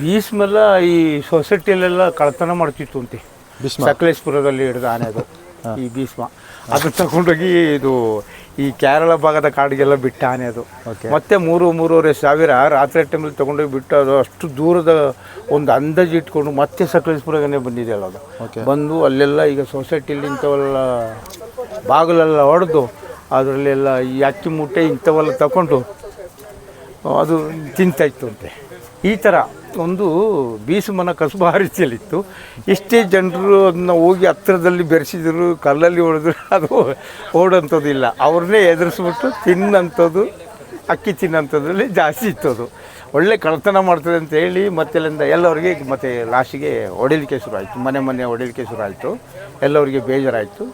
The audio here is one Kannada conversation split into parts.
ಭೀಷ್ಮೆಲ್ಲ ಈ ಸೊಸೈಟಿಯಲ್ಲೆಲ್ಲ ಕಳ್ತನ ಮಾಡ್ತಿತ್ತು ಅಂತೆ. ಸಕಲೇಶ್ಪುರದಲ್ಲಿ ಹಿಡಿದ ಆನೆ ಅದು. ಈ ಭೀಷ್ಮ. ಅದು ತಗೊಂಡೋಗಿ ಇದು ಈ ಕೇರಳ ಭಾಗದ ಕಾಡಿಗೆಲ್ಲ ಬಿಟ್ಟ ಆನೆ ಅದು. ಮತ್ತೆ ಮೂರು ಮೂರುವರೆ ಸಾವಿರ ರಾತ್ರಿ ಟೈಮಲ್ಲಿ ತಗೊಂಡೋಗಿ ಬಿಟ್ಟು ಅದು ಅಷ್ಟು ದೂರದ ಒಂದು ಅಂದಾಜು ಇಟ್ಕೊಂಡು ಮತ್ತೆ ಸಕಲೇಶ್ಪುರಗನೇ ಬಂದಿದೆ ಅಲ್ಲ ಅದು. ಬಂದು ಅಲ್ಲೆಲ್ಲ ಈಗ ಸೊಸೈಟಿಲಿ ಇಂಥವೆಲ್ಲ ಬಾಗಿಲೆಲ್ಲ ಹೊಡೆದು ಅದರಲ್ಲೆಲ್ಲ ಈ ಅಕ್ಕಿ ಮೂಟೆ ಇಂಥವೆಲ್ಲ ತಗೊಂಡು ಅದು ತಿಂತಾಯಿತ್ತು ಅಂತೆ. ಈ ಥರ ಒಂದು ಮನ ಕಸುಬು ಆ ರೀತಿಯಲ್ಲಿತ್ತು. ಎಷ್ಟೇ ಜನರು ಅದನ್ನ ಹೋಗಿ ಹತ್ತಿರದಲ್ಲಿ ಬೆರೆಸಿದ್ರು, ಕಲ್ಲಲ್ಲಿ ಹೊಡೆದ್ರು, ಅದು ಓಡೋಂಥದ್ದು ಇಲ್ಲ ಅವ್ರನ್ನೇ ಎದುರಿಸ್ಬಿಟ್ಟು ತಿನ್ನಂಥದ್ದು ಅಕ್ಕಿ ತಿನ್ನೋಂಥದ್ರಲ್ಲಿ ಜಾಸ್ತಿ ಇತ್ತು ಅದು ಒಳ್ಳೆ ಕಳ್ತನ ಮಾಡ್ತದೆ ಅಂತ ಹೇಳಿ ಮತ್ತೆಲ್ಲಿಂದ ಎಲ್ಲರಿಗೆ ಮತ್ತೆ ಲಾಸ್ಟಿಗೆ ಹೊಡಿಲಿಕ್ಕೆ ಶುರು ಆಯಿತು ಮನೆ ಮನೆ ಹೊಡಿಲಿಕ್ಕೆ ಶುರು ಆಯಿತು ಎಲ್ಲರಿಗೆ ಬೇಜಾರಾಯಿತು.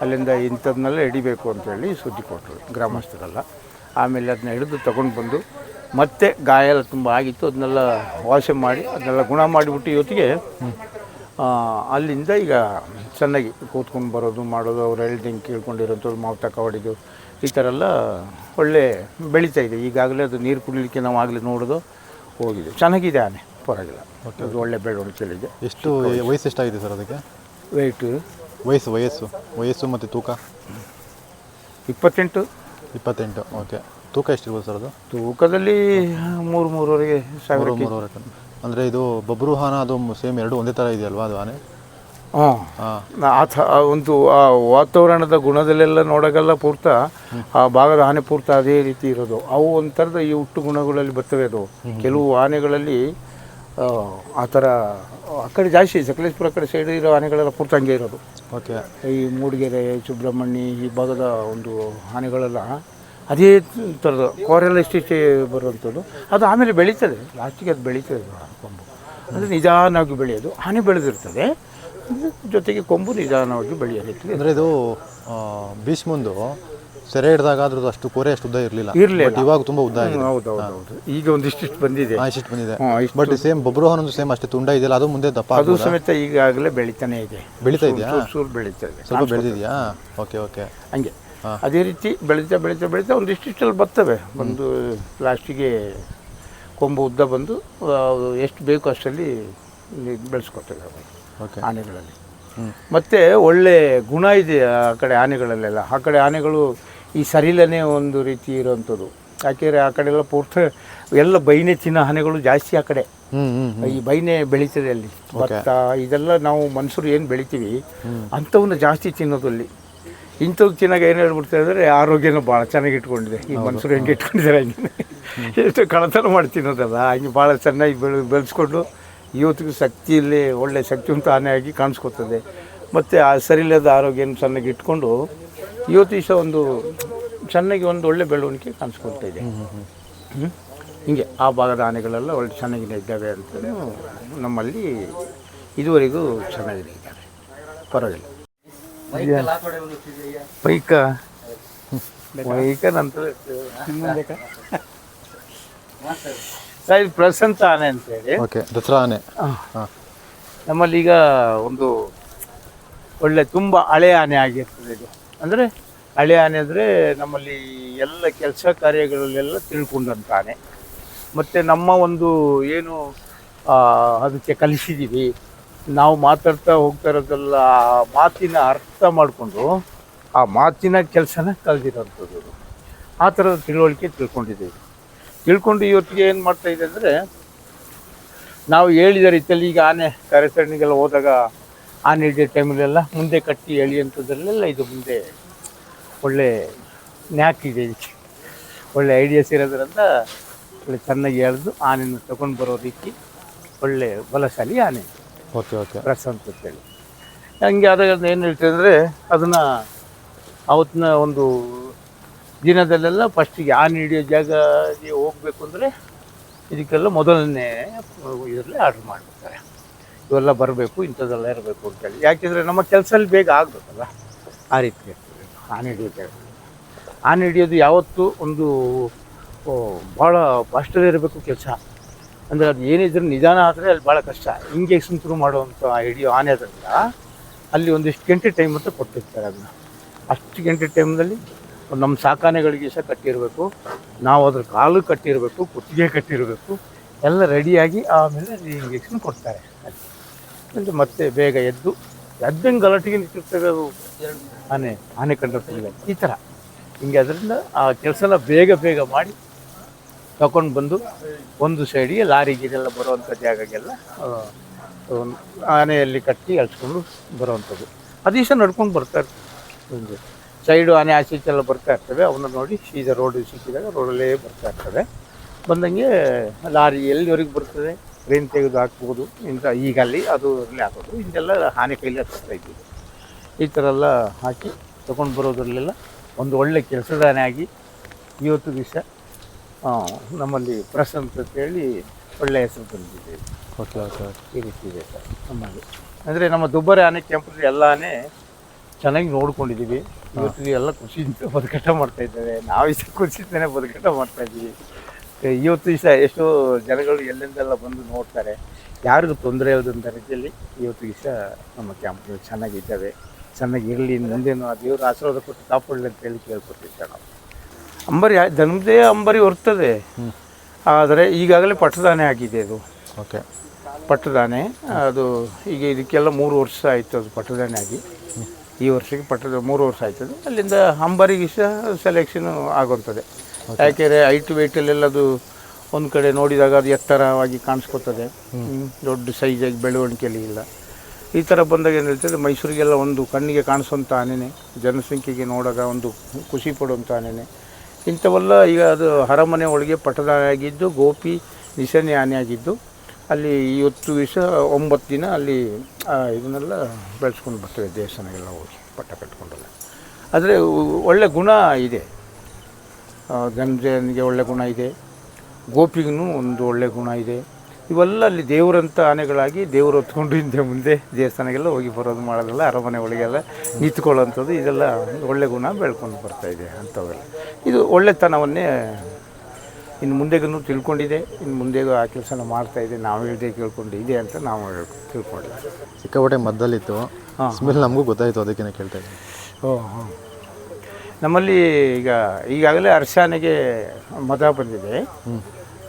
ಅಲ್ಲಿಂದ ಇಂಥದ್ದನ್ನೆಲ್ಲ ಹಿಡಿಬೇಕು ಅಂತೇಳಿ ಸುದ್ದಿ ಕೊಟ್ಟರು ಗ್ರಾಮಸ್ಥರೆಲ್ಲ. ಆಮೇಲೆ ಅದನ್ನ ಹಿಡಿದು ತೊಗೊಂಡು ಬಂದು ಮತ್ತೆ ಗಾಯ ಎಲ್ಲ ತುಂಬ ಆಗಿತ್ತು ಅದನ್ನೆಲ್ಲ ವಾಶ್ ಮಾಡಿ ಅದನ್ನೆಲ್ಲ ಗುಣ ಮಾಡಿಬಿಟ್ಟು ಇವತ್ತಿಗೆ ಅಲ್ಲಿಂದ ಈಗ ಚೆನ್ನಾಗಿ ಕೂತ್ಕೊಂಡು ಬರೋದು ಮಾಡೋದು ಅವ್ರು ಹೇಳ್ದಂಗೆ ಕೇಳ್ಕೊಂಡಿರೋಂಥದ್ದು ಮಾವು ತಕ ಹೊಡಿದು ಈ ಥರ ಎಲ್ಲ ಒಳ್ಳೆ ಬೆಳೀತಾ ಇದೆ. ಈಗಾಗಲೇ ಅದು ನೀರು ಕುಡಿಲಿಕ್ಕೆ ನಾವು ಆಗಲೇ ನೋಡೋದು ಹೋಗಿದೆ. ಚೆನ್ನಾಗಿದೆ ಆನೆ ಪರವಾಗಿಲ್ಲ. ಅದು ಒಳ್ಳೆ ಬೆಳವಣಿಗೆ ಎಷ್ಟು ವಯಸ್ಸು ಎಷ್ಟಾಗಿದೆ ಸರ್ ಅದಕ್ಕೆ? ವೆಯ್ಟು ವಯಸ್ಸು ವಯಸ್ಸು ವಯಸ್ಸು ಮತ್ತು ತೂಕ? ಇಪ್ಪತ್ತೆಂಟು. ಇಪ್ಪತ್ತೆಂಟು ಓಕೆ ತೂಕ ಎಷ್ಟಿರ್ಬೋದು ಸರ್ ಅದು? ತೂಕದಲ್ಲಿ ಮೂರು ಮೂರುವರೆಗೆ ಸಾವಿರ ಮೂರು ಮೂರುವರೆ ಟನ್. ಅಂದರೆ ಇದು ಬಬ್ರುಹಾನ ಅದು ಸೇಮ್ ಎರಡು ಒಂದೇ ಥರ ಇದೆಯಲ್ವಾ ಅದು ಆನೆ? ಹಾಂ. ಹಾಂ. ಆ ಥ ಆ ಒಂದು ಆ ವಾತಾವರಣದ ಗುಣದಲ್ಲೆಲ್ಲ ನೋಡೋಕೆಲ್ಲ ಪೂರ್ತ ಆ ಭಾಗದ ಆನೆ ಪೂರ್ತ ಅದೇ ರೀತಿ ಇರೋದು. ಅವು ಒಂಥರದ ಈ ಹುಟ್ಟು ಗುಣಗಳಲ್ಲಿ ಬರ್ತವೆ ಅದು. ಕೆಲವು ಆನೆಗಳಲ್ಲಿ ಆ, ಆ ಥರ ಆ ಕಡೆ ಜಾಸ್ತಿ ಸಕಲೇಶ್ಪುರ ಕಡೆ ಸೈಡ್ ಇರೋ ಆನೆಗಳೆಲ್ಲ ಪೂರ್ತ ಹಂಗೆ ಇರೋದು. ಓಕೆ ಈ ಮೂಡಿಗೆರೆ ಸುಬ್ರಹ್ಮಣ್ಯ ಈ ಭಾಗದ ಒಂದು ಆನೆಗಳೆಲ್ಲ ಅದೇ ಥರದ ಕೋರೆಲ್ಲ ಇಷ್ಟಿಷ್ಟೇ ಬರುವಂಥದ್ದು ಅದು ಆಮೇಲೆ ಬೆಳೀತದೆ. ಲಾಸ್ಟಿಗೆ ಅದು ಬೆಳೀತದೆ ಕೊಂಬು. ಅಂದರೆ ನಿಧಾನವಾಗಿ ಬೆಳೆಯೋದು. ಹಾನಿ ಬೆಳೆದಿರ್ತದೆ. ಜೊತೆಗೆ ಕೊಂಬು ನಿಧಾನವಾಗಿ ಬೆಳೆಯೋ ರೀತಿ ಅಂದರೆ ಇದು ಬೀಸ್ ಭೀಷ್ಮಂದು ಸೆರೆ ಹಿಡಿದಾಗ ಅದ್ರದ್ದು ಅಷ್ಟು ಕೋರೆ ಅಷ್ಟು ಉದ್ದ ಇರಲಿಲ್ಲ. ಇರಲಿಲ್ಲ. ಬಟ್ ಇವಾಗ ತುಂಬ ಉದ್ದ ಆಗಿದೆ. ಹೌದು ಹೌದು ಈಗ ಒಂದಿಷ್ಟಿಷ್ಟು ಬಂದಿದೆ. ಇಷ್ಟು ಬಂದಿದೆ. ಬಟ್ ಸೇಮ್ ಬಬ್ರುಹಾನಂದು ಸೇಮ್ ಅಷ್ಟೇ ತುಂಡ ಇದೆಯಲ್ಲ ಅದು ಮುಂದೆ ದಪ್ಪ ಅದು? ಸಮೇತ ಈಗಾಗಲೇ ಬೆಳೀತಾನೆ ಇದೆ. ಬೆಳೀತಾ ಇದೆಯಾ? ಬೆಳೀತಾ ಇದೆ ಸ್ವಲ್ಪ ಬೆಳೆದಿದೆಯಾ? ಓಕೆ ಓಕೆ ಹಂಗೆ. ಅದೇ ರೀತಿ ಬೆಳೀತಾ ಬೆಳೀತಾ ಬೆಳೀತಾ ಒಂದಿಷ್ಟಿಷ್ಟಲ್ಲಿ ಬರ್ತವೆ. ಒಂದು ಲಾಸ್ಟಿಗೆ ಕೊಂಬು ಉದ್ದ ಬಂದು ಎಷ್ಟು ಬೇಕು ಅಷ್ಟರಲ್ಲಿ ಬೆಳೆಸ್ಕೊತೇವೆ ಓಕೆ ಆನೆಗಳಲ್ಲಿ. ಮತ್ತು ಒಳ್ಳೆ ಗುಣ ಇದೆ ಆ ಕಡೆ ಆನೆಗಳಲ್ಲೆಲ್ಲ. ಆ ಕಡೆ ಆನೆಗಳು ಈ ಸರಿಲನೇ ಒಂದು ರೀತಿ ಇರೋವಂಥದ್ದು ಯಾಕೆಂದರೆ ಆ ಕಡೆ ಎಲ್ಲ ಪೂರ್ತಿ ಎಲ್ಲ ಬೈನೆ ತಿನ್ನೋ ಆನೆಗಳು ಜಾಸ್ತಿ ಆ ಕಡೆ. ಈ ಬೈನೆ ಬೆಳೀತದೆ ಅಲ್ಲಿ. ಭತ್ತ ಇದೆಲ್ಲ ನಾವು ಮನುಷ್ಯರು ಏನು ಬೆಳಿತೀವಿ ಅಂಥವನ್ನ ಜಾಸ್ತಿ ತಿನ್ನೋದು ಅಲ್ಲಿ. ಇಂಥವು ತಿನ್ನಾಗ ಏನು ಹೇಳ್ಬಿಡ್ತಾರೆ ಅಂದರೆ ಆರೋಗ್ಯನೂ ಭಾಳ ಚೆನ್ನಾಗಿ ಇಟ್ಕೊಂಡಿದೆ ಈ ಮನುಷ್ಯರು ಹೆಂಗೆ ಇಟ್ಕೊಂಡಿದ್ದಾರೆ ಹಂಗೆ. ಎಷ್ಟು ಕಳತನ ಮಾಡಿ ತಿನ್ನೋದಲ್ಲ, ಹಂಗೆ ಭಾಳ ಚೆನ್ನಾಗಿ ಬೆಳೆ, ಬೆಳೆಸ್ಕೊಂಡು ಇವತ್ತಿಗೆ ಶಕ್ತಿಯಲ್ಲಿ ಒಳ್ಳೆ ಶಕ್ತಿವಂತ ಆನೆಯಾಗಿ ಕಾಣಿಸ್ಕೊತದೆ. ಮತ್ತು ಆ ಸರಿಯಿಲ್ಲದ ಆರೋಗ್ಯನ ಚೆನ್ನಾಗಿ ಇಟ್ಕೊಂಡು ಇವತ್ತು ಸಹ ಒಂದು ಚೆನ್ನಾಗಿ ಒಂದು ಒಳ್ಳೆ ಬೆಳವಣಿಗೆ ಕಾಣಿಸ್ಕೊಳ್ತಾ ಇದೆ? ಹಿಂಗೆ ಆ ಭಾಗದ ಆನೆಗಳೆಲ್ಲ ಒಳ್ಳೆ ಚೆನ್ನಾಗಿ ಇದ್ದಾವೆ ಅಂತ ನಮ್ಮಲ್ಲಿ ಇದುವರೆಗೂ ಚೆನ್ನಾಗಿದೆ ಇದ್ದಾರೆ. ಪರವಾಗಿಲ್ಲ. ಪೈಕ ಪೈಕ? ನಂತರ ಇದು ಪ್ರಸಂತ ಆನೆ ಅಂತೇಳಿ. ಓಕೆ ದಸರಾ ಆನೆ. ಹಾಂ. ನಮ್ಮಲ್ಲಿ ಈಗ ಒಂದು ಒಳ್ಳೆ ತುಂಬ ಹಳೆ ಆನೆ ಆಗಿರ್ತದೆ ಇದು. ಅಂದರೆ ಹಳೆ ಆನೆ ಅಂದರೆ ನಮ್ಮಲ್ಲಿ ಎಲ್ಲ ಕೆಲಸ ಕಾರ್ಯಗಳಲ್ಲೆಲ್ಲ ತಿಳ್ಕೊಂಡಂತ ಆನೆ. ಮತ್ತು ನಮ್ಮ ಒಂದು ಏನು ಅದಕ್ಕೆ ಕಲಿಸಿದ್ದೀವಿ ನಾವು ಮಾತಾಡ್ತಾ ಹೋಗ್ತಾ ಇರೋದೆಲ್ಲ ಆ ಮಾತಿನ ಅರ್ಥ ಮಾಡಿಕೊಂಡು ಆ ಮಾತಿನ ಕೆಲಸನ ಕಲ್ದಿರೋಂಥದ್ದು ಆ ಥರದ ತಿಳುವಳಿಕೆ ತಿಳ್ಕೊಂಡಿದ್ದೀವಿ. ತಿಳ್ಕೊಂಡು ಇವತ್ತಿಗೆ ಏನು ಮಾಡ್ತಾ ಇದೆ ಅಂದರೆ, ನಾವು ಹೇಳಿದ ರೀತಿಯಲ್ಲಿ ಈಗ ಆನೆ ಕಾರ್ಯಾಚರಣೆಗೆಲ್ಲ ಹೋದಾಗ ಆನೆ ಹಿಡಿಯೋ ಟೈಮಲ್ಲೆಲ್ಲ ಮುಂದೆ ಕಟ್ಟಿ ಎಳೆಯುವಂಥದ್ರಲ್ಲೆಲ್ಲ ಇದು ಮುಂದೆ ಒಳ್ಳೆ ನ್ಯಾಕ್ ಇದೆ. ಇದಕ್ಕೆ ಒಳ್ಳೆ ಐಡಿಯಾಸ್ ಇರೋದ್ರಿಂದ ಒಳ್ಳೆ ಚೆನ್ನಾಗಿ ಎಳೆದು ಆನೆಯನ್ನು ತಗೊಂಡು ಬರೋ ರೀತಿ ಒಳ್ಳೆ ಬಲಶಾಲಿ ಆನೆ. Okay okay. ಪ್ರಶಾಂತ್ ಅಂತೇಳಿ ಹಂಗೆ ಆದಾಗ ಅದನ್ನ ಏನು ಹೇಳ್ತೀವಿ ಅಂದರೆ, ಅದನ್ನು ಅವತ್ತಿನ ಒಂದು ದಿನದಲ್ಲೆಲ್ಲ ಫಸ್ಟಿಗೆ ಆನೆ ಹಿಡಿಯೋ ಜಾಗಗೆ ಹೋಗಬೇಕು ಅಂದರೆ ಇದಕ್ಕೆಲ್ಲ ಮೊದಲನೇ ಇದರಲ್ಲಿ ಆರ್ಡ್ರ್ ಮಾಡಿಬಿಡ್ತಾರೆ. ಇವೆಲ್ಲ ಬರಬೇಕು, ಇಂಥದ್ದೆಲ್ಲ ಇರಬೇಕು ಅಂತೇಳಿ ಯಾಕೆಂದರೆ ನಮ್ಮ ಕೆಲಸದಲ್ಲಿ ಬೇಗ ಆಗಬೇಕಲ್ಲ, ಆ ರೀತಿ ಇರ್ತದೆ. ಆನೆ ಹಿಡಿಯೋ ಆನೆ ಹಿಡಿಯೋದು ಯಾವತ್ತೂ ಒಂದು ಭಾಳ ಫಾಸ್ಟಲ್ಲಿ ಇರಬೇಕು ಕೆಲಸ. ಅಂದರೆ ಅದು ಏನಿದ್ರು ನಿಧಾನ ಆದರೆ ಅಲ್ಲಿ ಭಾಳ ಕಷ್ಟ. ಇಂಜೆಕ್ಷನ್ ಶುರು ಮಾಡುವಂಥ ಹಿಡಿಯೋ ಆನೆ ಅದರಿಂದ ಅಲ್ಲಿ ಒಂದಿಷ್ಟು ಗಂಟೆ ಟೈಮ್ ಅಂತ ಕೊಟ್ಟಿರ್ತಾರೆ ಅದನ್ನ. ಅಷ್ಟು ಗಂಟೆ ಟೈಮ್ನಲ್ಲಿ ನಮ್ಮ ಸಾಕಾನೆಗಳಿಗೆ ಸಹ ಕಟ್ಟಿರಬೇಕು. ನಾವು ಅದ್ರ ಕಾಲು ಕಟ್ಟಿರಬೇಕು, ಕುತ್ತಿಗೆ ಕಟ್ಟಿರಬೇಕು. ಎಲ್ಲ ರೆಡಿಯಾಗಿ ಆಮೇಲೆ ಇಂಜೆಕ್ಷನ್ ಕೊಡ್ತಾರೆ. ಅಂದರೆ ಮತ್ತೆ ಬೇಗ ಎದ್ದು, ಎದ್ದಂಗೆ ಗಲಾಟೆಗೆ ನಿಂತಿರ್ತವೆ ಅದು ಆನೆ ಆನೆ ಕಂಡ್ರೆ ಈ ಥರ ಹಿಂಗೆ ಅದರಿಂದ ಆ ಕೆಲಸನ ಬೇಗ ಬೇಗ ಮಾಡಿ ತಗೊಂಡು ಬಂದು ಒಂದು ಸೈಡಿಗೆ ಲಾರಿ ಗೀರೆಲ್ಲ ಬರುವಂಥ ಜಾಗಗೆಲ್ಲ ಆನೆಯಲ್ಲಿ ಕಟ್ಟಿ ಎಳ್ಸ್ಕೊಂಡು ಬರುವಂಥದ್ದು. ಅದೀಶ ನಡ್ಕೊಂಡು ಬರ್ತಾ ಇರ್ತದೆ ಸೈಡು ಆನೆ ಆಚೆ ಈಚೆ ಬರ್ತಾ ಇರ್ತವೆ ಅವನ್ನ ನೋಡಿ ಸೀದಾ ರೋಡ್ ಸಿಕ್ಕಿದಾಗ ರೋಡಲ್ಲೇ ಬರ್ತಾ ಇರ್ತವೆ. ಬಂದಂಗೆ ಲಾರಿ ಎಲ್ಲಿವರೆಗೆ ಬರ್ತದೆ ರೈನ್ ತೆಗೆದು ಹಾಕ್ಬೋದು ಇಂಥ ಈಗ ಅಲ್ಲಿ ಅದು ಅಲ್ಲಿ ಹಾಕೋದು ಹಿಂದೆಲ್ಲ ಆನೆ ಕೈಲಿ ಹತ್ತಿಸ್ತಾ ಇದ್ದೀವಿ ಈ ಥರ ಎಲ್ಲ ಹಾಕಿ ತೊಗೊಂಡು ಬರೋದ್ರಲ್ಲೆಲ್ಲ ಒಂದು ಒಳ್ಳೆ ಕೆಲಸದಾನೆ ಆಗಿ ಇವತ್ತು ದಿವಸ ನಮ್ಮಲ್ಲಿ ಪ್ರಸಂತ್ ಅಂತ ಹೇಳಿ ಒಳ್ಳೆಯ ಹೆಸರು ಬಂದಿದೆ. ಓಕೆ ಓಕೆ ಈ ರೀತಿ ಇದೆ ಸರ್ ನಮ್ಮಲ್ಲಿ. ಅಂದರೆ ನಮ್ಮ ದುಬ್ಬರೆ ಆನೆ ಕೆಂಪು ಎಲ್ಲ ಆನೆ ಚೆನ್ನಾಗಿ ನೋಡ್ಕೊಂಡಿದ್ದೀವಿ ಇವತ್ತು ಎಲ್ಲ ಖುಷಿಯಿಂದ ಬದುಕಟ ಮಾಡ್ತಾ ಇದ್ದೇವೆ ನಾವು ಇಷ್ಟ ಖುಷಿಯಿಂದನೇ ಬದುಕಟ ಮಾಡ್ತಾ ಇದ್ದೀವಿ. ಇವತ್ತು ದಿವಸ ಎಷ್ಟೋ ಜನಗಳು ಎಲ್ಲಿಂದೆಲ್ಲ ಬಂದು ನೋಡ್ತಾರೆ. ಯಾರಿಗೂ ತೊಂದರೆ ಇಲ್ಲದಂಥ ರೀತಿಯಲ್ಲಿ ಇವತ್ತು ದಿವಸ ನಮ್ಮ ಕ್ಯಾಂಪ್ಗಳು ಚೆನ್ನಾಗಿದ್ದಾವೆ. ಚೆನ್ನಾಗಿ ಇರಲಿ ಮುಂದೇನು ಆ ದೇವ್ರ ಆಶೀರ್ವಾದ ಕೊಟ್ಟು ಕಾಪಾಡಲಿ ಅಂತ ಹೇಳಿ ಕೇಳ್ಕೊಟ್ಟಿರ್ತಾರೆ ನಾವು. ಅಂಬರಿ ಜನ್ಮದೇ ಅಂಬರಿ ಹೊರ್ತದೆ. ಆದರೆ ಈಗಾಗಲೇ ಪಟ್ಟದಾನೆ ಆಗಿದೆ ಅದು. ಓಕೆ. ಪಟ್ಟದಾನೆ. ಅದು ಈಗ ಇದಕ್ಕೆಲ್ಲ ಮೂರು ವರ್ಷ ಆಯಿತು ಅದು ಪಟ್ಟದಾನೆ ಆಗಿ. ಈ ವರ್ಷಕ್ಕೆ ಪಟ್ಟದ ಮೂರು ವರ್ಷ ಆಯ್ತದೆ ಅಲ್ಲಿಂದ ಅಂಬರಿಗೆ ಸಹ ಸೆಲೆಕ್ಷನ್ ಆಗುತ್ತದೆ ಯಾಕೆಂದರೆ ಹೈಟ್ ವೆಯ್ಟಲ್ಲೆಲ್ಲ ಅದು ಒಂದು ಕಡೆ ನೋಡಿದಾಗ ಅದು ಎತ್ತರವಾಗಿ ಕಾಣಿಸ್ಕೊತದೆ. ದೊಡ್ಡ ಸೈಜಾಗಿ ಬೆಳವಣಿಗೆಯಲ್ಲಿ ಇಲ್ಲ. ಈ ಥರ ಬಂದಾಗ ಏನು ಹೇಳ್ತದೆ ಮೈಸೂರಿಗೆಲ್ಲ ಒಂದು ಕಣ್ಣಿಗೆ ಕಾಣಿಸುವಂಥ ಆನೆನೆ ಜನಸಂಖ್ಯೆಗೆ ನೋಡಾಗ ಒಂದು ಖುಷಿ ಪಡುವಂಥ ಆನೆನೆ. ಇಂಥವೆಲ್ಲ ಈಗ ಅದು ಅರಮನೆ ಒಳಗೆ ಪಟ್ಟದಾನೆ ಆಗಿದ್ದು ಗೋಪಿ ನಿಶಾನೆ ಆನೆ ಆಗಿದ್ದು ಅಲ್ಲಿ ಇವತ್ತು ದಿವಸ ಒಂಬತ್ತು ದಿನ ಅಲ್ಲಿ ಇದನ್ನೆಲ್ಲ ಬೆಳೆಸ್ಕೊಂಡು ಬರ್ತೇವೆ ದೇವಸ್ಥಾನಗೆಲ್ಲ ಹೋಗಿ ಪಟ್ಟ ಕಟ್ಕೊಂಡೆಲ್ಲ. ಆದರೆ ಒಳ್ಳೆ ಗುಣ ಇದೆ. ಗಂಜನಿಗೆ ಒಳ್ಳೆ ಗುಣ ಇದೆ. ಗೋಪಿಗೂ ಒಂದು ಒಳ್ಳೆ ಗುಣ ಇದೆ. ಇವೆಲ್ಲ ಅಲ್ಲಿ ದೇವರಂತ ಆನೆಗಳಾಗಿ ದೇವರು ಹೊತ್ಕೊಂಡು ಹಿಂದೆ ಮುಂದೆ. ದೇವಸ್ಥಾನಗೆಲ್ಲ ಹೋಗಿ ಬರೋದು ಮಾಡೋದೆಲ್ಲ ಅರಮನೆ ಒಳಗೆಲ್ಲ ನಿಂತ್ಕೊಳ್ಳೋಂಥದ್ದು. ಇದೆಲ್ಲ ಒಳ್ಳೆ ಗುಣ ಬೆಳ್ಕೊಂಡು ಬರ್ತಾಯಿದೆ ಅಂಥವೆಲ್ಲ. ಇದು ಒಳ್ಳೆತನವನ್ನೇ ಇನ್ನು ಮುಂದೆಗೂ ತಿಳ್ಕೊಂಡಿದೆ. ಇನ್ನು ಮುಂದೆಗೂ ಆ ಕೆಲಸನ ಮಾಡ್ತಾ ಇದೆ. ನಾವು ಹೇಳಿದೆ ಕೇಳ್ಕೊಂಡು ಇದೆ ಅಂತ ನಾವು ಹೇಳ್ಕೊ ತಿಳ್ಕೊಂಡಿದ್ದೆ ಸಿಕ್ಕಾಪಟ್ಟೆ ಮದ್ದಲ್ಲಿತ್ತು. ಸ್ಮೆಲ್ ನಮಗೂ ಗೊತ್ತಾಯಿತು ಅದಕ್ಕೇನೆ ಕೇಳ್ತಾ ಇದ್ದೀನಿ. ಓ ಹಾಂ. ನಮ್ಮಲ್ಲಿ ಈಗ ಈಗಾಗಲೇ ಅರ್ಶಾನೆಗೆ ಮದ ಬಂದಿದೆ.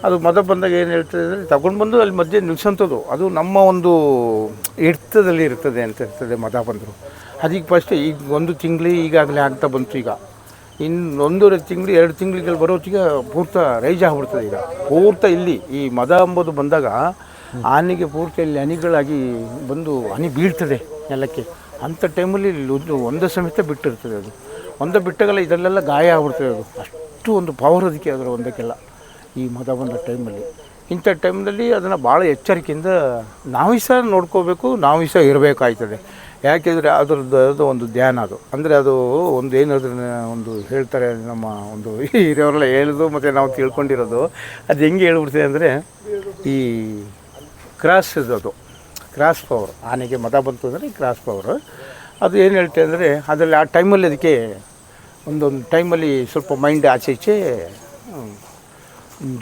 ಅದು ಮದ ಬಂದಾಗ ಏನು ಹೇಳ್ತದೆ ಅಂದರೆ ತಗೊಂಡು ಬಂದು ಅಲ್ಲಿ ಮಧ್ಯೆ ನಿಲ್ಸೋಂಥದ್ದು ಅದು ನಮ್ಮ ಒಂದು ಹಿಡ್ತದಲ್ಲಿ ಇರ್ತದೆ ಅಂತ ಇರ್ತದೆ ಮದ ಬಂದರು. ಅದಕ್ಕೆ ಫಸ್ಟ್ ಈಗ ಒಂದು ತಿಂಗಳು ಈಗಾಗಲೇ ಆಗ್ತಾ ಬಂತು ಈಗ. ಇನ್ನು ಒಂದೂವರೆ ತಿಂಗಳು, ಎರಡು ತಿಂಗಳಿಗೆ ಬರೋತ್ತಿಗೆ ಪೂರ್ತ ರೈಜ್ ಆಗ್ಬಿಡ್ತದೆ ಈಗ. ಪೂರ್ತ ಇಲ್ಲಿ, ಈ ಮದ ಅಂಬೋದು ಬಂದಾಗ ಆನೆಗೆ ಪೂರ್ತಿ ಇಲ್ಲಿ ಹನಿಗಳಾಗಿ ಬಂದು ಹನಿ ಬೀಳ್ತದೆ ನೆಲಕ್ಕೆ. ಅಂಥ ಟೈಮಲ್ಲಿ ಒಂದು ಒಂದೇ ಸಮೇತ ಬಿಟ್ಟಿರ್ತದೆ ಅದು. ಒಂದೇ ಬಿಟ್ಟಾಗಲ್ಲ ಇದರಲ್ಲೆಲ್ಲ ಗಾಯ ಆಗ್ಬಿಡ್ತದೆ ಅದು. ಅಷ್ಟು ಒಂದು ಪವರ್ ಅದಕ್ಕೆ ಅದರ ಒಂದಕ್ಕೆಲ್ಲ. ಈ ಮದ ಬಂದ ಟೈಮಲ್ಲಿ. ಇಂಥ ಟೈಮ್ನಲ್ಲಿ ಅದನ್ನು ಭಾಳ ಎಚ್ಚರಿಕೆಯಿಂದ ನಾವೇ ಸಹ ನೋಡ್ಕೋಬೇಕು, ನಾವೇ ಸಹ ಇರಬೇಕಾಯ್ತದೆ. ಯಾಕೆಂದರೆ ಅದ್ರದ್ದು ಅದು ಒಂದು ಧ್ಯಾನ ಅದು. ಅಂದರೆ ಅದು ಒಂದು ಏನಾದ್ರೂ ಒಂದು ಹೇಳ್ತಾರೆ ನಮ್ಮ ಒಂದು ಹಿರಿಯವರೆಲ್ಲ ಹೇಳೋದು ಮತ್ತು ನಾವು ತಿಳ್ಕೊಂಡಿರೋದು. ಅದು ಹೆಂಗೆ ಹೇಳ್ಬಿಡ್ತೀವಿ ಅಂದರೆ ಈ ಕ್ರಾಸ್ ಅದು. Cross power. ಆನೆಗೆ ಮತ ಬಂತು ಅಂದರೆ ಕ್ರಾಸ್ ಪವರ್. ಅದು ಏನು ಹೇಳ್ತೆ ಅಂದರೆ ಅದರಲ್ಲಿ ಆ ಟೈಮಲ್ಲಿ ಅದಕ್ಕೆ ಒಂದೊಂದು ಟೈಮಲ್ಲಿ ಸ್ವಲ್ಪ ಮೈಂಡ್ ಆಚೆ ಈಚೆ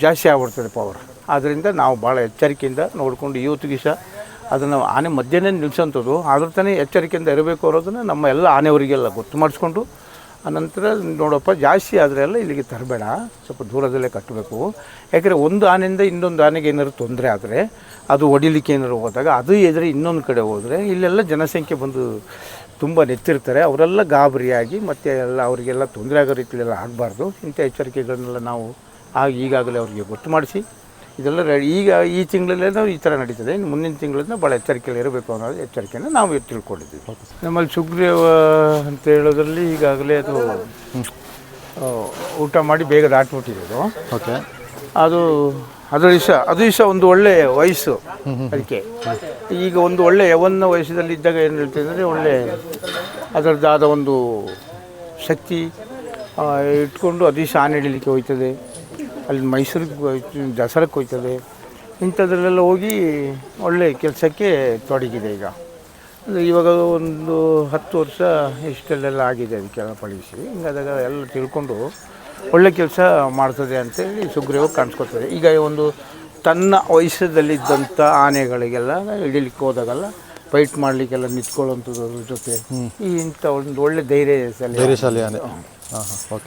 ಜಾಸ್ತಿ ಆಗ್ಬಿಡ್ತದೆ ಪವರ್ ಆದ್ದರಿಂದ ನಾವು ಭಾಳ ಎಚ್ಚರಿಕೆಯಿಂದ ನೋಡಿಕೊಂಡು ಇವತ್ತಿಗೆ ಸಹ ಅದನ್ನು ಆನೆ ಮಧ್ಯಾಹ್ನ ನಿಲ್ಸೋಂಥದ್ದು ಆದ್ರೂ ತಾನೇ ಎಚ್ಚರಿಕೆಯಿಂದ ಇರಬೇಕು ಅನ್ನೋದನ್ನು ನಮ್ಮ ಎಲ್ಲ ಆನೆಯವರಿಗೆಲ್ಲ ಗೊತ್ತು ಮಾಡಿಸ್ಕೊಂಡು ಅನಂತರ ನೋಡಪ್ಪ, ಜಾಸ್ತಿ ಆದರೆ ಎಲ್ಲ ಇಲ್ಲಿಗೆ ತರಬೇಡ. ಸ್ವಲ್ಪ ದೂರದಲ್ಲೇ ಕಟ್ಟಬೇಕು. ಯಾಕೆಂದರೆ ಒಂದು ಆನೆಯಿಂದ ಇನ್ನೊಂದು ಆನೆಗೆ ಏನಾದ್ರು ತೊಂದರೆ ಆದರೆ, ಅದು ಹೊಡಿಲಿಕ್ಕೆ ಏನಾದ್ರು ಹೋದಾಗ ಅದು ಎದುರು ಇನ್ನೊಂದು ಕಡೆ ಹೋದರೆ ಇಲ್ಲೆಲ್ಲ ಜನಸಂಖ್ಯೆ ಬಂದು ತುಂಬ ನೆತ್ತಿರ್ತಾರೆ. ಅವರೆಲ್ಲ ಗಾಬರಿಯಾಗಿ ಮತ್ತು ಎಲ್ಲ ಅವರಿಗೆಲ್ಲ ತೊಂದರೆ ಆಗೋ ರೀತಿಯೆಲ್ಲ ಆಗಬಾರ್ದು. ಇಂಥ ಎಚ್ಚರಿಕೆಗಳನ್ನೆಲ್ಲ ನಾವು ಆಗ ಈಗಾಗಲೇ ಅವರಿಗೆ ಗೊತ್ತು ಮಾಡಿಸಿ. ಇದೆಲ್ಲ ರೆಡಿ ಈಗ ಈ ತಿಂಗಳಲ್ಲೇ ನಾವು ಈ ಥರ ನಡೀತದೆ. ಇನ್ನು ಮುಂದಿನ ತಿಂಗಳಿಂದ ಭಾಳ ಎಚ್ಚರಿಕೆಯಲ್ಲಿ ಇರಬೇಕು ಅನ್ನೋದು ಎಚ್ಚರಿಕೆಯನ್ನು ನಾವು ತಿಳ್ಕೊಂಡಿದ್ದೀವಿ. ನಮ್ಮಲ್ಲಿ ಸುಗ್ರೀವ ಅಂತ ಹೇಳೋದ್ರಲ್ಲಿ ಈಗಾಗಲೇ ಅದು ಊಟ ಮಾಡಿ ಬೇಗ ದಾಟ್ಬಿಟ್ಟಿದೆ ಅದು ಓಕೆ. ಅದು ಅದು ಇಷ್ಟ ಅದು ಇಷ್ಟ ಒಂದು ಒಳ್ಳೆಯ ವಯಸ್ಸು ಅದಕ್ಕೆ. ಈಗ ಒಂದು ಒಳ್ಳೆ ಯವನ್ನ ವಯಸ್ಸಲ್ಲಿ ಇದ್ದಾಗ ಏನು ಹೇಳ್ತೀವಿ ಅಂದರೆ ಒಳ್ಳೆ ಅದರದ್ದಾದ ಒಂದು ಶಕ್ತಿ ಇಟ್ಕೊಂಡು ಅದು ದಿವಸ ಆನೆ ಹೋಯ್ತದೆ. ಅಲ್ಲಿ ಮೈಸೂರಿಗೆ ದಸರಾಕ್ಕೆ ಹೋಗ್ತದೆ ಹೋಯ್ತದೆ. ಇಂಥದ್ರಲ್ಲೆಲ್ಲ ಹೋಗಿ ಒಳ್ಳೆ ಕೆಲಸಕ್ಕೆ ತೊಡಗಿದೆ ಈಗ. ಅಂದರೆ ಇವಾಗ ಒಂದು ಹತ್ತು ವರ್ಷ ಇಷ್ಟಲ್ಲೆಲ್ಲ ಆಗಿದೆ ಅದಕ್ಕೆಲ್ಲ ಪಳಗಿಸಿ ಹಿಂಗಾದಾಗ ಎಲ್ಲ ತಿಳ್ಕೊಂಡು ಒಳ್ಳೆ ಕೆಲಸ ಮಾಡ್ತದೆ ಅಂತೇಳಿ ಸುಗ್ರೀವ ಕಾಣಿಸ್ಕೊತದೆ ಈಗ ಒಂದು ತನ್ನ ವಯಸ್ಸದಲ್ಲಿದ್ದಂಥ ಆನೆಗಳಿಗೆಲ್ಲ ಹಿಡಿಲಿಕ್ಕೆ ಹೋದಾಗೆಲ್ಲ ಫೈಟ್ ಮಾಡಲಿಕ್ಕೆಲ್ಲ ನಿಂತ್ಕೊಳ್ಳೋಂಥದ್ದು ಅದ್ರ ಜೊತೆ ಈ ಇಂಥ ಒಂದು ಒಳ್ಳೆ ಧೈರ್ಯ ಧೈರ್ಯಶಾಲಿ ಆನೆ.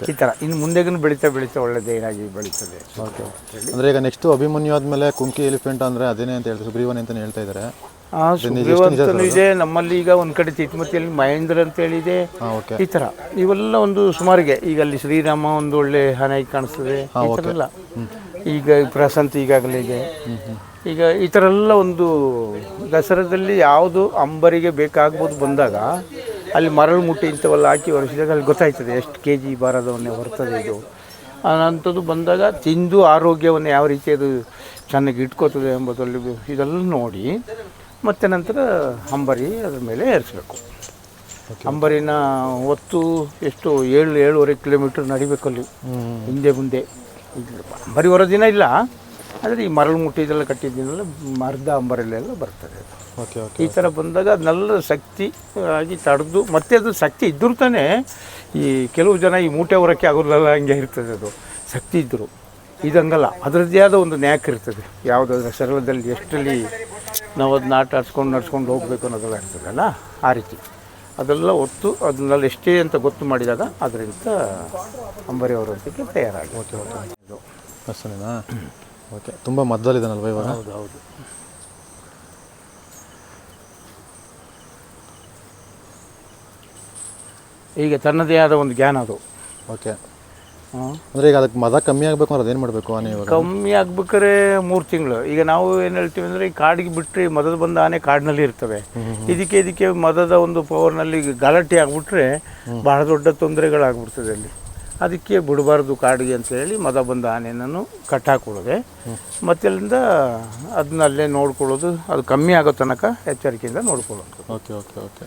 ಈ ಥರ ಇನ್ನು ಮುಂದೆಗೂ ಬೆಳೀತಾ ಬೆಳೀತಾ ಒಳ್ಳೆದೇನಾಗಿ ಬೆಳೀತದೆ ಓಕೆ ಅಂದರೆ ಈಗ ನೆಕ್ಸ್ಟು ಅಭಿಮನ್ಯು ಆದಮೇಲೆ ಕುಂಕಿ ಎಲಿಫೆಂಟ್ ಅಂದರೆ ಅದೇನೇ ಅಂತ ಹೇಳ್ತಾರೆ ಸುಗ್ರೀವನ್ ಅಂತಲೇ ಹೇಳ್ತಾ ಇದ್ದಾರೆ ಇದೆ ನಮ್ಮಲ್ಲಿ ಈಗ ಒಂದು ಕಡೆ ತಿತ್ಮತಿಯಲ್ಲಿ ಮಹೇಂದ್ರ ಅಂತೇಳಿದೆ ಓಕೆ ಈ ಥರ ಇವೆಲ್ಲ ಒಂದು ಸುಮಾರಿಗೆ ಈಗ ಅಲ್ಲಿ ಶ್ರೀರಾಮ ಒಂದು ಒಳ್ಳೆ ಹಣ ಕಾಣಿಸ್ತದೆ ಈ ಥರ ಎಲ್ಲ ಈಗ ಪ್ರಶಾಂತ್ ಈಗಾಗಲೇ ಇದೆ. ಈಗ ಈ ಥರ ಎಲ್ಲ ಒಂದು ದಸರಾದಲ್ಲಿ ಯಾವುದು ಅಂಬರಿಗೆ ಬೇಕಾಗ್ಬೋದು ಬಂದಾಗ ಅಲ್ಲಿ ಮರಳು ಮುಟ್ಟಿ ಇಂಥವೆಲ್ಲ ಹಾಕಿ ಒರೆಸಿದಾಗ ಅಲ್ಲಿ ಗೊತ್ತಾಯ್ತದೆ ಎಷ್ಟು ಕೆ ಜಿ ಬಾರದವನ್ನೇ ಹೊರ್ತದೆ ಇದು. ಅಂಥದ್ದು ಬಂದಾಗ ತಿಂದು ಆರೋಗ್ಯವನ್ನು ಯಾವ ರೀತಿ ಅದು ಚೆನ್ನಾಗಿ ಇಟ್ಕೋತದೆ ಎಂಬುದರಲ್ಲಿ ಇದೆಲ್ಲ ನೋಡಿ ಮತ್ತು ನಂತರ ಅಂಬರಿ ಅದ್ರ ಮೇಲೆ ಏರಿಸಬೇಕು. ಅಂಬರಿನ ಹೊತ್ತು ಎಷ್ಟು ಏಳು ಏಳುವರೆ ಕಿಲೋಮೀಟ್ರ್ ನಡಿಬೇಕು ಅಲ್ಲಿ. ಹಿಂದೆ ಮುಂದೆ. ಅಂಬರಿ ಹೊರೋ ದಿನ ಇಲ್ಲ. ಆದರೆ ಈ ಮರಳು ಮುಟ್ಟಿದೆಲ್ಲ ಕಟ್ಟಿದ್ದೀನಲ್ಲ ಮರದ ಅಂಬರಲ್ಲೆಲ್ಲ ಬರ್ತದೆ ಅದು. ಓಕೆ ಓಕೆ ಈ ಥರ ಬಂದಾಗ ಅದನ್ನೆಲ್ಲ ಶಕ್ತಿ ಆಗಿ ತಡೆದು ಮತ್ತೆ ಅದು ಶಕ್ತಿ ಇದ್ದರೂ ತಾನೇ ಈ ಕೆಲವು ಜನ ಈ ಮೂಟೆ ಹೊರಕ್ಕೆ ಆಗೋಲ್ಲ ಹಂಗೆ ಇರ್ತದೆ ಅದು. ಶಕ್ತಿ ಇದ್ದರು ಇದಂಗಲ್ಲ ಅದರದ್ದೇ ಆದ ಒಂದು ನ್ಯಾಕ್ ಇರ್ತದೆ. ಯಾವುದಾದ್ರೂ ಸರಳದಲ್ಲಿ ಎಷ್ಟರಲ್ಲಿ ನಾವು ಅದನ್ನ ಆಟ ಆಡ್ಸ್ಕೊಂಡು ನಡ್ಸ್ಕೊಂಡು ಹೋಗಬೇಕು ಅನ್ನೋದೆಲ್ಲ ಇರ್ತದಲ್ಲ ಆ ರೀತಿ. ಅದೆಲ್ಲ ಒತ್ತು ಅದನ್ನೆಲ್ಲ ಎಷ್ಟೇ ಅಂತ ಗೊತ್ತು ಮಾಡಿದಾಗ ಅದರಿಂದ ಅಂಬರಿ ಅವರೊಂದಿಗೆ ತಯಾರಾಗಿ ಓಕೆ ಓಕೆ ಓಕೆ ತುಂಬ ಮದ್ದಲ್ಲಿದ್ದಾನಲ್ವ ಇವಾಗ? ಹೌದು ಹೌದು. ಈಗ ತನ್ನದೇ ಆದ ಒಂದು ಜ್ಞಾನ ಅದು. ಓಕೆ. ಅಂದರೆ ಈಗ ಅದಕ್ಕೆ ಮದ ಕಮ್ಮಿ ಆಗಬೇಕು ಅಂದ್ರೆ ಅದೇನು ಮಾಡಬೇಕು ಆನೆ ಇವಾಗ? ಕಮ್ಮಿ ಆಗ್ಬೇಕಾದ್ರೆ ಮೂರು ತಿಂಗಳು. ಈಗ ನಾವು ಏನು ಹೇಳ್ತೀವಿ ಅಂದರೆ ಈ ಕಾಡಿಗೆ ಬಿಟ್ಟರೆ ಮದದ ಬಂದ ಆನೆ ಕಾಡಿನಲ್ಲಿ ಇರ್ತವೆ. ಇದಕ್ಕೆ ಇದಕ್ಕೆ ಮದದ ಒಂದು ಪವರ್ನಲ್ಲಿ ಗಲಾಟೆ ಆಗಿಬಿಟ್ರೆ ಬಹಳ ದೊಡ್ಡ ತೊಂದರೆಗಳಾಗ್ಬಿಡ್ತದೆ ಅಲ್ಲಿ. ಅದಕ್ಕೆ ಬಿಡಬಾರ್ದು ಕಾಡಿಗೆ ಅಂತ ಹೇಳಿ ಮದ ಬಂದ ಆನೆಯನ್ನು ಕಟ್ಟಾಕೊಡೋದೆ ಮತ್ತೆ ಅಲ್ಲಿಂದ ಅದನ್ನ ಅಲ್ಲೇ ನೋಡ್ಕೊಳ್ಳೋದು, ಅದು ಕಮ್ಮಿ ಆಗೋ ತನಕ ಎಚ್ಚರಿಕೆಯಿಂದ ನೋಡ್ಕೊಳ್ಳೋದು. Okay okay okay.